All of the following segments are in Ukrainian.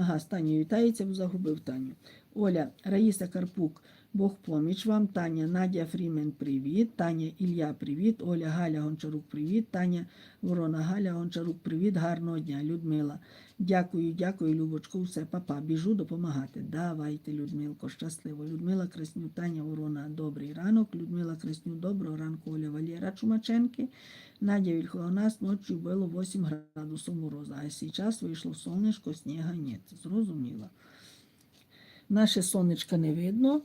Ага, з Танею вітається, бо загубив Таню. Оля, Раїса Карпук, Бог поміч вам. Таня, Надя Фрімен, привіт. Таня Ілля, привіт. Оля Галя Гончарук, привіт. Таня Ворона Галя Гончарук, привіт. Гарного дня. Людмила. Дякую, дякую, Любочко. Все, папа, біжу допомагати. Давайте, Людмилко, щасливо. Людмила Красню, Таня Ворона, добрий ранок. Людмила Красню, доброго ранку, Оля Валєра Чумаченки. Надя Вільхова, у нас ночі було 8 градусів мороза, а зараз вийшло сонечко, сніга нет. Зрозуміло. Наше сонечко не видно.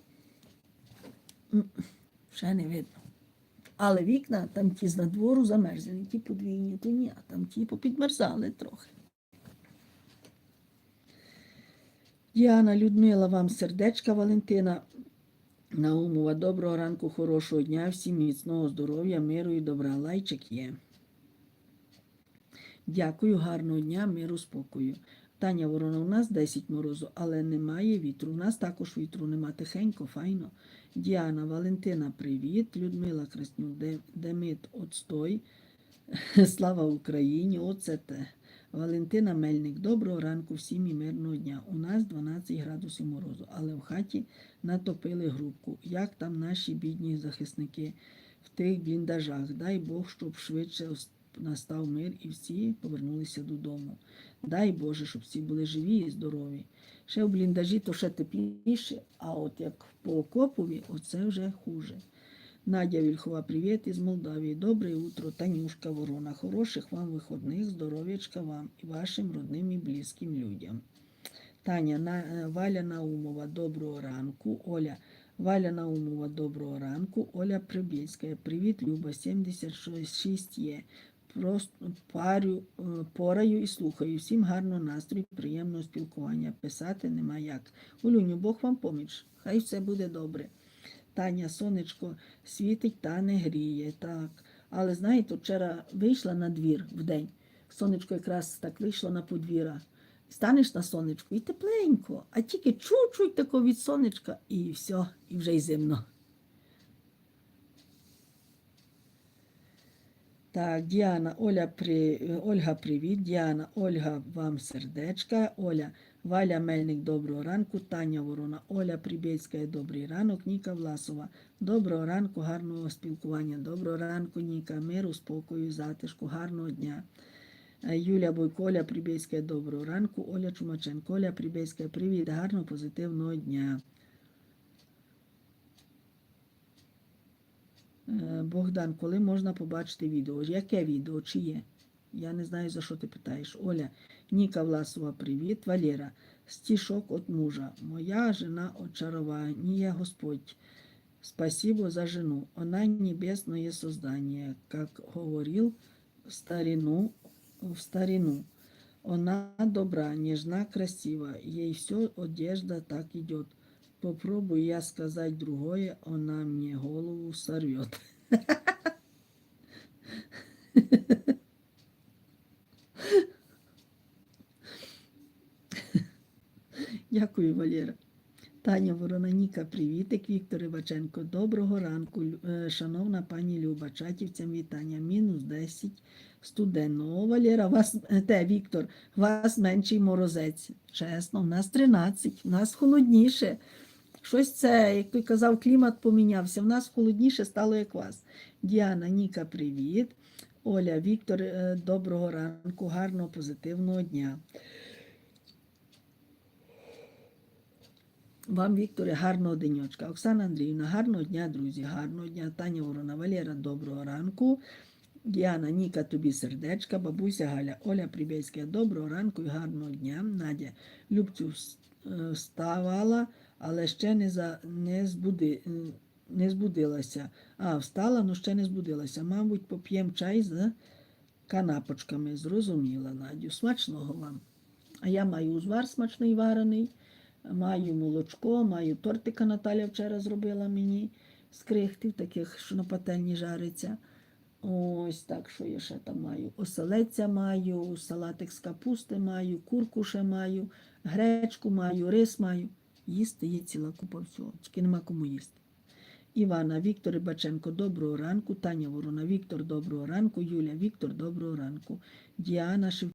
Ще не видно. Але вікна там ті з надвору замерзли, ті подвійні, то ні, а там ті попідмерзали трохи. Діана, Людмила, вам сердечка, Валентина Наумова, доброго ранку, хорошого дня, всім міцного здоров'я, миру і добра. Лайчик є. Дякую, гарного дня, миру, спокою. Таня Ворона, у нас 10 морозу, але немає вітру. У нас також вітру нема. Тихенько, файно. Діана, Валентина, привіт. Людмила Красню, Де- Демит, отстой. Слава Україні! Оце те. Валентина Мельник, доброго ранку всім і мирного дня. У нас 12 градусів морозу, але в хаті натопили грубку. Як там наші бідні захисники в тих бліндажах? Дай Бог, щоб швидше настав мир і всі повернулися додому. Дай Боже, щоб всі були живі і здорові. Ще в бліндажі то ще тепліше, а от як по окопові, оце вже хуже. Надя Вільхова, привіт із Молдавії. Добре утро, Танюшка Ворона. Хороших вам виходних, здоров'ячка вам і вашим родним і близьким людям. Таня На- е, Валя Наумова, доброго ранку. Оля Валя Наумова, доброго ранку. Оля Прибільська, привіт, Люба, 76 є. Просто парю, е, пораю і слухаю. Всім гарного настрою, приємного спілкування. Писати нема як. Олюню, Бог вам поміч. Хай все буде добре. Таня, сонечко світить та не гріє. Так. Але знаєте, вчора вийшла на двір в день. Сонечко якраз так вийшло на подвір'я. Станеш на сонечку і тепленько, а тільки чуть-чуть тако від сонечка, і все, і вже й зимно. Так, Діана, Оля, при... Ольга, привіт. Діана, Ольга, вам сердечка. Оля, Валя Мельник, доброго ранку. Таня Ворона, Оля Прибєцька, добрий ранок. Ніка Власова, доброго ранку, гарного спілкування. Доброго ранку, Ніка, миру, спокою, затишку, гарного дня. Е, Юля Бойко, Оля Прибєцька, доброго ранку. Оля Чумаченко, Оля Прибєцька, привіт, гарного, позитивного дня. Богдан, коли можна побачити відео? Яке відео? Чи? Я не знаю, за що ти питаєш. Оля, Ніка Власова, привіт. Валера, стишок от мужа. Моя жена очарование Господь. Спасибо за жену. Она небесное создание, как говорил в старину, в старину. Она добра, нежна, красива. Ей все одежда так идет. Попробую я сказать другое, она мне голову сорвет. Дякую, Валера. Таня Воронаніка, привітик. Віктор Іваченко. Доброго ранку, е, шановна пані Люба. Чатівцям вітання. Мінус 10 студенно. О, Валера, вас, е, те, Віктор, вас менший морозець. Чесно, в нас 13, в нас холодніше. Щось це, як той казав, клімат помінявся. В нас холодніше стало, як вас. Діана, Ніка, привіт. Оля, Віктор, е, доброго ранку, гарного, позитивного дня. Вам, Вікторе, гарного денечка. Оксана Андріївна, гарного дня, друзі, гарного дня. Таня Ворона, Валера, доброго ранку. Діана, Ніка, тобі сердечка, бабуся Галя, Оля Прибєцька, доброго ранку і гарного дня. Надя, Любцю е, вставала, але ще не, за, не, збуди, не збудилася. А, встала, але ще не збудилася. Мабуть, поп'ємо чай з канапочками. Зрозуміла, Надю. Смачного вам. А я маю узвар смачний варений, маю молочко, маю тортика Наталя вчора зробила мені з крихтів, таких, що на пательні жариться. Ось так, що я ще там маю. Оселеця маю, салатик з капусти маю, курку ще маю, гречку маю, рис маю. Їсти є ціла купа всього, тільки нема кому їсти. Івана, Віктор Рибаченко, доброго ранку. Таня Ворона, Віктор, доброго ранку. Юля, Віктор, доброго ранку. Діана Шев.